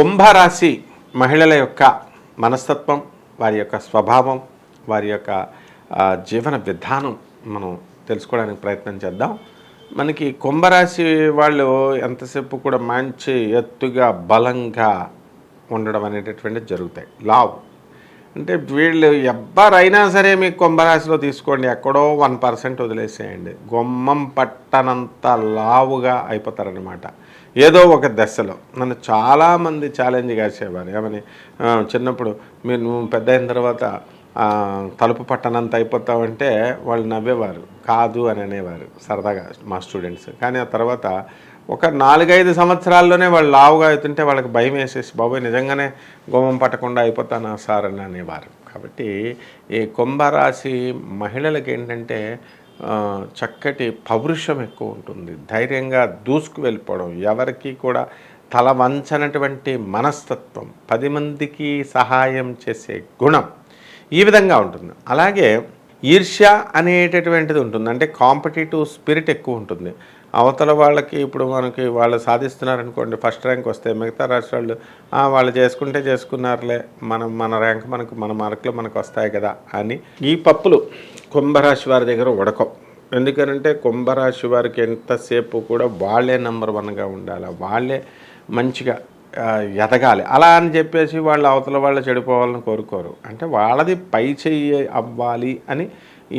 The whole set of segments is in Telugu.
కుంభరాశి మహిళల యొక్క మనస్తత్వం వారి యొక్క స్వభావం వారి యొక్క జీవన విధానం మనం తెలుసుకోవడానికి ప్రయత్నం చేద్దాం. మనకి కుంభరాశి వాళ్ళు ఎంతసేపు కూడా మంచి ఎత్తుగా బలంగా ఉండడం అనేటటువంటి జరుగుతాయి. లావ్ అంటే వీళ్ళు ఎవ్వరైనా సరే మీకు కుంభరాశిలో తీసుకోండి. ఎక్కడో వన్ పర్సెంట్ వదిలేసేయండి. గుమ్మం పట్టనంత లావుగా అయిపోతారనమాట ఏదో ఒక దశలో. నన్ను చాలామంది ఛాలెంజ్ కాసేవారు ఏమని? చిన్నప్పుడు మీరు నువ్వు పెద్ద అయిన తర్వాత తలుపు పట్టనంత అయిపోతావంటే వాళ్ళు నవ్వేవారు. కాదు అని అనేవారు సరదాగా మా స్టూడెంట్స్ కానీ ఆ తర్వాత ఒక నాలుగైదు సంవత్సరాల్లోనే వాళ్ళు లావుగా అవుతుంటే వాళ్ళకి భయం వేసేసి బాబోయ్ నిజంగానే గోమం పట్టకుండా అయిపోతానా సార్? అని అనేవారు. కాబట్టి ఈ కుంభరాశి మహిళలకి ఏంటంటే చక్కటి పౌరుషం ఎక్కువ ఉంటుంది. ధైర్యంగా దూసుకు వెళ్ళిపోవడం ఎవరికి కూడా తల వంచనటువంటి మనస్తత్వం పది మందికి సహాయం చేసే గుణం ఈ విధంగా ఉంటుంది. అలాగే ఈర్ష్య అనేటటువంటిది ఉంటుంది. అంటే కాంపిటేటివ్ స్పిరిట్ ఎక్కువ ఉంటుంది. అవతల వాళ్ళకి ఇప్పుడు మనకి వాళ్ళు సాధిస్తున్నారనుకోండి ఫస్ట్ ర్యాంక్ వస్తే మిగతా రాష్ట్రాలు వాళ్ళు చేసుకుంటే చేసుకున్నారులే మనం మన ర్యాంక్ మనకు మన మార్కులు మనకు వస్తాయి కదా అని ఈ పప్పులు కుంభరాశి వారి దగ్గర ఉడకం. ఎందుకనంటే కుంభరాశి వారికి ఎంతసేపు కూడా వాళ్ళే నెంబర్ వన్గా ఉండాలి. వాళ్ళే మంచిగా ఎదగాలి. అలా అని చెప్పేసి వాళ్ళు అవతల వాళ్ళు చెడిపోవాలని కోరుకోరు. అంటే వాళ్ళది పై చెయ్యి అవ్వాలి అని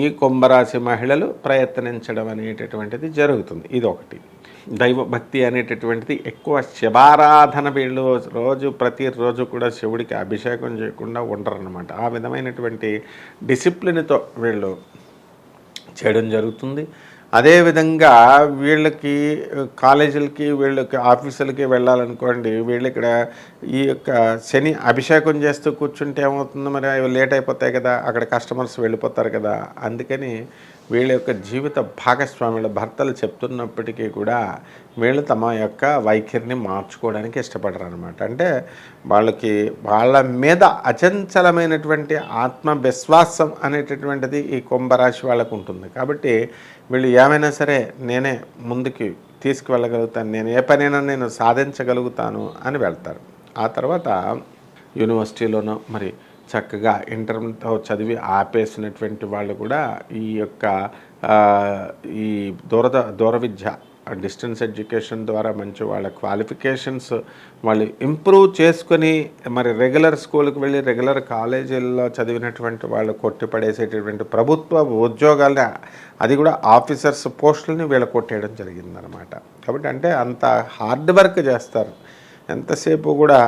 ఈ కుంభరాశి మహిళలు ప్రయత్నించడం అనేటటువంటిది జరుగుతుంది. ఇది ఒకటి దైవ భక్తి అనేటటువంటిది ఎక్కువ శివారాధన వీళ్ళు రోజు ప్రతిరోజు కూడా శివుడికి అభిషేకం చేయకుండా ఉండరన్నమాట. ఆ విధమైనటువంటి డిసిప్లిన్తో వీళ్ళు చేయడం జరుగుతుంది. అదేవిధంగా వీళ్ళకి కాలేజీలకి వీళ్ళకి ఆఫీసులకి వెళ్ళాలనుకోండి వీళ్ళు ఇక్కడ ఈ యొక్క శని అభిషేకం చేస్తూ కూర్చుంటే ఏమవుతుంది మరి? అవి లేట్ అయిపోతాయి కదా అక్కడ కస్టమర్స్ వెళ్ళిపోతారు కదా అందుకని వీళ్ళ యొక్క జీవిత భాగస్వాముల భర్తలు చెప్తున్నప్పటికీ కూడా వీళ్ళు తమ యొక్క వైఖరిని మార్చుకోవడానికి ఇష్టపడరు అనమాట అంటే వాళ్ళకి వాళ్ళ మీద అచంచలమైనటువంటి ఆత్మవిశ్వాసం అనేటటువంటిది ఈ కుంభరాశి వాళ్ళకు ఉంటుంది. కాబట్టి వీళ్ళు ఏమైనా సరే నేనే ముందుకి తీసుకువెళ్ళగలుగుతాను నేను ఏ పనైనా నేను సాధించగలుగుతాను అని వెళ్తారు. ఆ తర్వాత యూనివర్సిటీలోనో మరి చక్కగా ఇంటర్తో చదివి ఆపేసినటువంటి వాళ్ళు కూడా ఈ యొక్క ఈ దూర దూర విద్య డిస్టెన్స్ ఎడ్యుకేషన్ ద్వారా మంచి వాళ్ళ క్వాలిఫికేషన్స్ వాళ్ళు ఇంప్రూవ్ చేసుకొని మరి రెగ్యులర్ స్కూల్కి వెళ్ళి రెగ్యులర్ కాలేజీల్లో చదివినటువంటి వాళ్ళు కొట్టిపడేసేటటువంటి ప్రభుత్వ ఉద్యోగాలని అది కూడా ఆఫీసర్స్ పోస్టులని వీళ్ళు కొట్టేయడం జరిగిందనమాట కాబట్టి అంటే అంత హార్డ్ వర్క్ చేస్తారు. ఎంతసేపు కూడా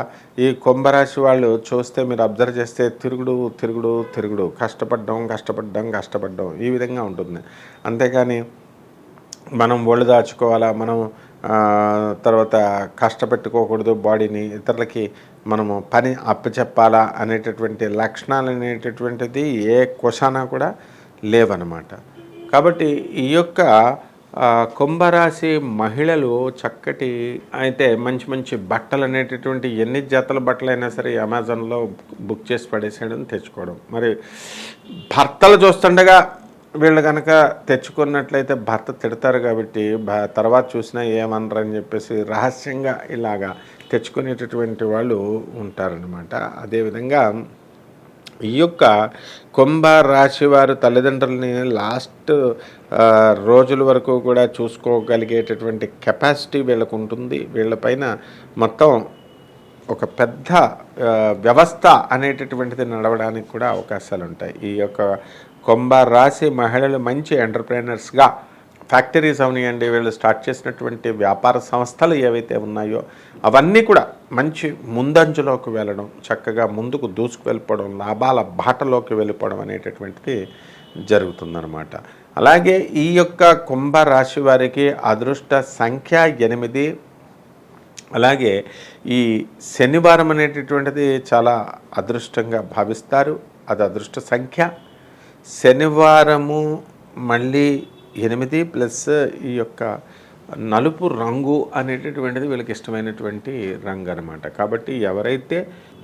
ఈ కుంభరాశి వాళ్ళు చూస్తే మీరు అబ్జర్వ్ చేస్తే తిరుగుడు తిరుగుడు తిరుగుడు. కష్టపడ్డం కష్టపడ్డం కష్టపడ్డం. ఈ విధంగా ఉంటుంది. అంతేకాని మనం ఒళ్ళు దాచుకోవాలా మనం తర్వాత కష్టపెట్టుకోకూడదు బాడీని ఇతరులకి మనము పని అప్పచెప్పాలా అనేటటువంటి లక్షణాలు అనేటటువంటిది ఏ కుషానా కూడా లేవన్నమాట కాబట్టి ఈ యొక్క కుంభరాశి మహిళలు చక్కటి అయితే మంచి మంచి బట్టలు అనేటటువంటి ఎన్ని జతల బట్టలైనా సరే అమెజాన్లో బుక్ చేసి పడేసేయడం తెచ్చుకోవడం. మరి భర్తలు చూస్తుండగా వీళ్ళు కనుక తెచ్చుకున్నట్లయితే భర్త తిడతారు కాబట్టి తర్వాత చూసినా ఏమనరు అని చెప్పేసి రహస్యంగా ఇలాగా తెచ్చుకునేటటువంటి వాళ్ళు ఉంటారనమాట అదేవిధంగా ఈ యొక్క కుంభ రాశి వారు తల్లిదండ్రులని లాస్ట్ రోజుల వరకు కూడా చూసుకోగలిగేటటువంటి కెపాసిటీ వీళ్ళకు ఉంటుంది. వీళ్ళపైన మొత్తం ఒక పెద్ద వ్యవస్థ అనేటటువంటిది నడవడానికి కూడా అవకాశాలు ఉంటాయి ఈ యొక్క కుంభ రాశి మహిళలు మంచి ఎంటర్ప్రైనర్స్గా ఫ్యాక్టరీస్ అవనియండి వీళ్ళు స్టార్ట్ చేసినటువంటి వ్యాపార సంస్థలు ఏవైతే ఉన్నాయో అవన్నీ కూడా మంచి ముందంజలోకి వెళ్ళడం చక్కగా ముందుకు దూసుకు వెళ్ళిపోవడం లాభాల బాటలోకి వెళ్ళిపోవడం అనేటటువంటిది జరుగుతుందన్నమాట. అలాగే ఈ యొక్క కుంభ రాశి వారికి అదృష్ట సంఖ్య ఎనిమిది అలాగే ఈ శనివారం అనేటటువంటిది చాలా అదృష్టంగా భావిస్తారు. అది అదృష్ట సంఖ్య. శనివారము మళ్ళీ ఎనిమిది ప్లస్ ఈ యొక్క నలుపు రంగు అనేటటువంటిది వీళ్ళకి ఇష్టమైనటువంటి రంగు అనమాట కాబట్టి ఎవరైతే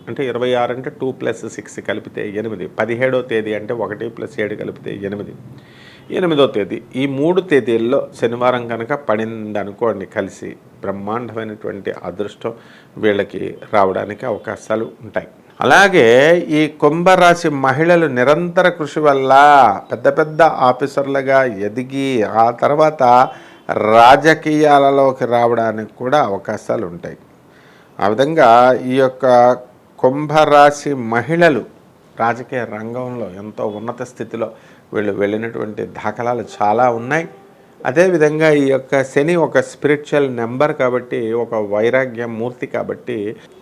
అంటే ఇరవై ఆరు అంటే టూ ప్లస్ సిక్స్ కలిపితే ఎనిమిది పదిహేడో తేదీ అంటే ఒకటి ప్లస్ ఏడు కలిపితే ఎనిమిది ఎనిమిదో తేదీ. ఈ మూడు తేదీల్లో శనివారం కనుక పడింది అనుకోండి కలిసి బ్రహ్మాండమైనటువంటి అదృష్టం వీళ్ళకి రావడానికి అవకాశాలు ఉంటాయి. అలాగే ఈ కుంభరాశి మహిళలు నిరంతర కృషి వల్ల పెద్ద పెద్ద ఆఫీసర్లుగా ఎదిగి ఆ తర్వాత రాజకీయాలలోకి రావడానికి కూడా అవకాశాలు ఉంటాయి. ఆ విధంగా ఈ యొక్క కుంభరాశి మహిళలు రాజకీయ రంగంలో ఎంతో ఉన్నత స్థితిలో వీళ్ళు వెళ్ళినటువంటి దాఖలాలు చాలా ఉన్నాయి. అదేవిధంగా ఈ యొక్క శని ఒక స్పిరిచువల్ నెంబర్ కాబట్టి ఒక వైరాగ్య మూర్తి కాబట్టి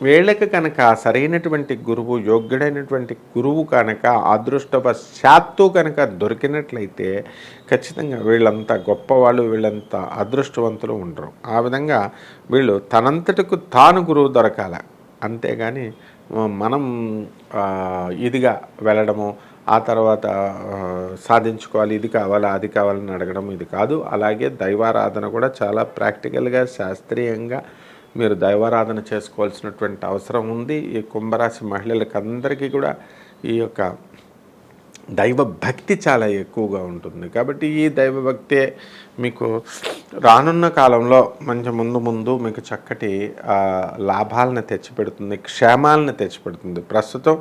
వీళ్ళకి కనుక సరైనటువంటి గురువు యోగ్యుడైనటువంటి గురువు కనుక అదృష్టవశాత్తు కనుక దొరికినట్లయితే ఖచ్చితంగా వీళ్ళంతా గొప్పవాళ్ళు వీళ్ళంతా అదృష్టవంతులు ఉండరు. ఆ విధంగా వీళ్ళు తనంతటకు తాను గురువు దొరకాల. అంతేగాని మనం ఇదిగా వెళ్ళడము ఆ తర్వాత సాధించుకోవాలి ఇది కావాలా అది కావాలని అడగడం ఇది కాదు. అలాగే దైవారాధన కూడా చాలా ప్రాక్టికల్గా శాస్త్రీయంగా మీరు దైవారాధన చేసుకోవాల్సినటువంటి అవసరం ఉంది. ఈ కుంభరాశి మహిళలకు అందరికీ కూడా ఈ యొక్క దైవ భక్తి చాలా ఎక్కువగా ఉంటుంది. కాబట్టి ఈ దైవభక్తే మీకు రానున్న కాలంలో మంచి ముందు ముందు మీకు చక్కటి లాభాలను తెచ్చిపెడుతుంది క్షేమాలను తెచ్చిపెడుతుంది. ప్రస్తుతం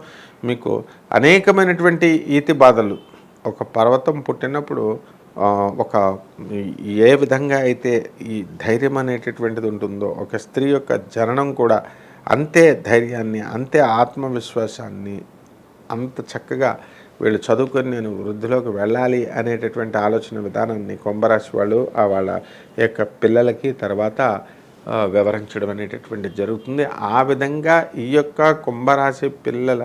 మీకు అనేకమైనటువంటి ఈతి బాధలు. ఒక పర్వతం పుట్టినప్పుడు ఒక ఏ విధంగా అయితే ఈ ధైర్యం అనేటటువంటిది ఉంటుందో ఒక స్త్రీ యొక్క జననం కూడా అంతే ధైర్యాన్ని అంతే ఆత్మవిశ్వాసాన్ని అంత చక్కగా వీళ్ళు చదువుకొని నేను వృద్ధిలోకి వెళ్ళాలి అనేటటువంటి ఆలోచన విధానాన్ని కుంభరాశి వాళ్ళు ఆ వాళ్ళ యొక్క పిల్లలకి తర్వాత వివరించడం అనేటటువంటి జరుగుతుంది. ఆ విధంగా ఈ యొక్క కుంభరాశి పిల్లల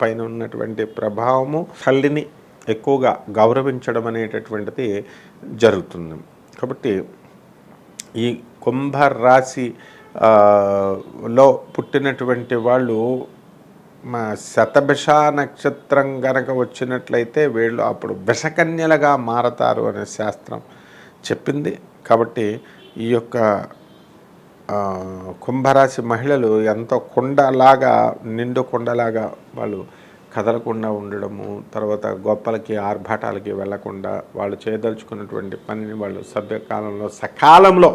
పైన ఉన్నటువంటి ప్రభావము తల్లిని ఎక్కువగా గౌరవించడం అనేటటువంటిది జరుగుతుంది. కాబట్టి ఈ కుంభరాశి లో పుట్టినటువంటి వాళ్ళు మా శతభిష నక్షత్రం గనక వచ్చినట్లయితే వీళ్ళు అప్పుడు విషకన్యలుగా మారతారు అనే శాస్త్రం చెప్పింది. కాబట్టి ఈ యొక్క కుంభరాశి మహిళలు ఎంతో కుండలాగా నిండు కుండలాగా వాళ్ళు కదలకుండా ఉండడము తర్వాత గొప్పలకి ఆర్భాటాలకి వెళ్ళకుండా వాళ్ళు చేయదలుచుకున్నటువంటి పనిని వాళ్ళు సభ్యకాలంలో సకాలంలో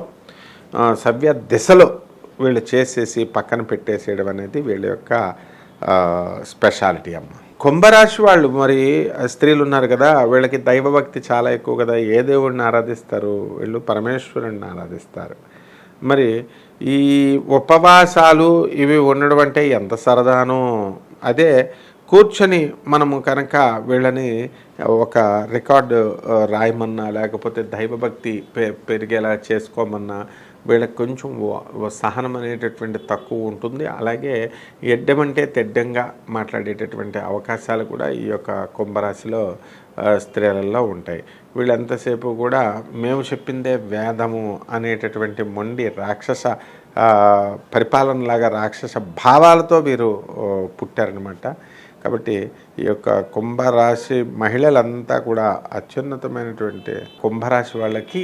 సవ్య దిశలో వీళ్ళు చేసేసి పక్కన పెట్టేసేయడం అనేది వీళ్ళ యొక్క స్పెషాలిటీ అమ్మ. కుంభరాశి వాళ్ళు మరి స్త్రీలు ఉన్నారు కదా వీళ్ళకి దైవభక్తి చాలా ఎక్కువ కదా ఏ దేవుడిని ఆరాధిస్తారు? వీళ్ళు పరమేశ్వరుణ్ణి ఆరాధిస్తారు. మరి ఈ ఉపవాసాలు ఇవి ఉండడం అంటే ఎంత సరదానో. అదే కూర్చొని మనము కనుక వీళ్ళని ఒక రికార్డు రాయమన్నా లేకపోతే దైవభక్తి పె పెరిగేలా చేసుకోమన్నా వీళ్ళకి కొంచెం సహనం అనేటటువంటి తక్కువ ఉంటుంది. అలాగే ఎడ్డమంటే తెడ్డంగా మాట్లాడేటటువంటి అవకాశాలు కూడా ఈ యొక్క కుంభరాశిలో స్త్రీలలో ఉంటాయి. వీళ్ళంతసేపు కూడా మేము చెప్పిందే వేదము అనేటటువంటి మొండి రాక్షస పరిపాలనలాగా రాక్షస భావాలతో వీరు పుట్టారనమాట కాబట్టి ఈ యొక్క కుంభరాశి మహిళలంతా కూడా అత్యున్నతమైనటువంటి కుంభరాశి వాళ్ళకి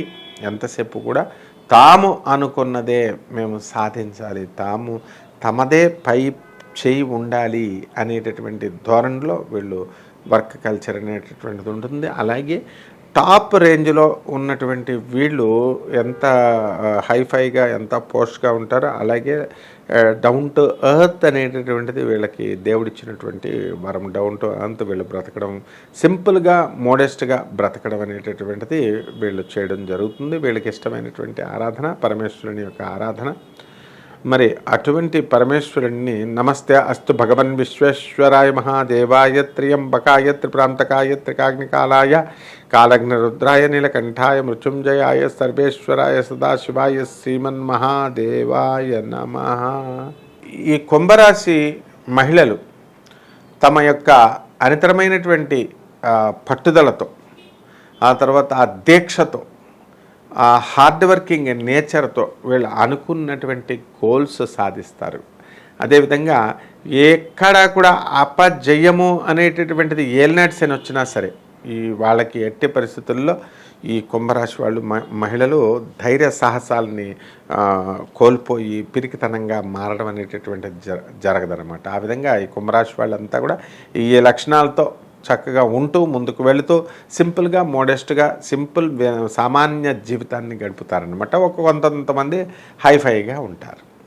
ఎంతసేపు కూడా తాము అనుకున్నదే మేము సాధించాలి. తాము తమదే పై చేయి ఉండాలి అనేటటువంటి ధోరణిలో వీళ్ళు వర్క్ కల్చర్ అనేటటువంటిది ఉంటుంది. అలాగే టాప్ రేంజ్లో ఉన్నటువంటి వీళ్ళు ఎంత హైఫైగా ఎంత పోస్ట్గా ఉంటారో అలాగే డౌన్ టు ఎర్త్ అనేటటువంటిది వీళ్ళకి దేవుడిచ్చినటువంటి వరం. డౌన్ టు ఎర్త్ వీళ్ళు బ్రతకడం సింపుల్గా మోడెస్ట్గా బ్రతకడం అనేటటువంటిది వీళ్ళు చేయడం జరుగుతుంది. వీళ్ళకి ఇష్టమైనటువంటి ఆరాధన పరమేశ్వరుని యొక్క ఆరాధన. మరి అటువంటి పరమేశ్వరుణ్ణి నమస్తే అస్తు భగవన్ విశ్వేశ్వరాయ మహాదేవాయ త్రియంబకాయ త్రిప్రాంతకాయ త్రికాగ్నికాలాయ కాలగ్న రుద్రాయ నీలకంఠాయ మృత్యుంజయాయ సర్వేశ్వరాయ సదాశివాయ శ్రీమన్ మహాదేవాయ నమ. ఈ కుంభరాశి మహిళలు తమ యొక్క అనితరమైనటువంటి పట్టుదలతో ఆ తర్వాత ఆ దీక్షతో ఆ హార్డ్ వర్కింగ్ నేచర్తో వీళ్ళు అనుకున్నటువంటి గోల్స్ సాధిస్తారు. అదేవిధంగా ఎక్కడ కూడా అపజయము అనేటటువంటిది ఏలినాటి అని వచ్చినా సరే ఈ వాళ్ళకి ఎట్టి పరిస్థితుల్లో ఈ కుంభరాశి వాళ్ళు మ- మహిళలు ధైర్య సాహసాలని కోల్పోయి పిరికితనంగా మారడం అనేటటువంటిది జర జరగదనమాట ఆ విధంగా ఈ కుంభరాశి వాళ్ళంతా కూడా ఈ లక్షణాలతో చక్కగా ఉంటూ ముందుకు వెళుతూ సింపుల్గా మోడెస్ట్గా సింపుల్ సామాన్య జీవితాన్ని గడుపుతారనమాట ఒక కొంతమంది హైఫైగా ఉంటారు.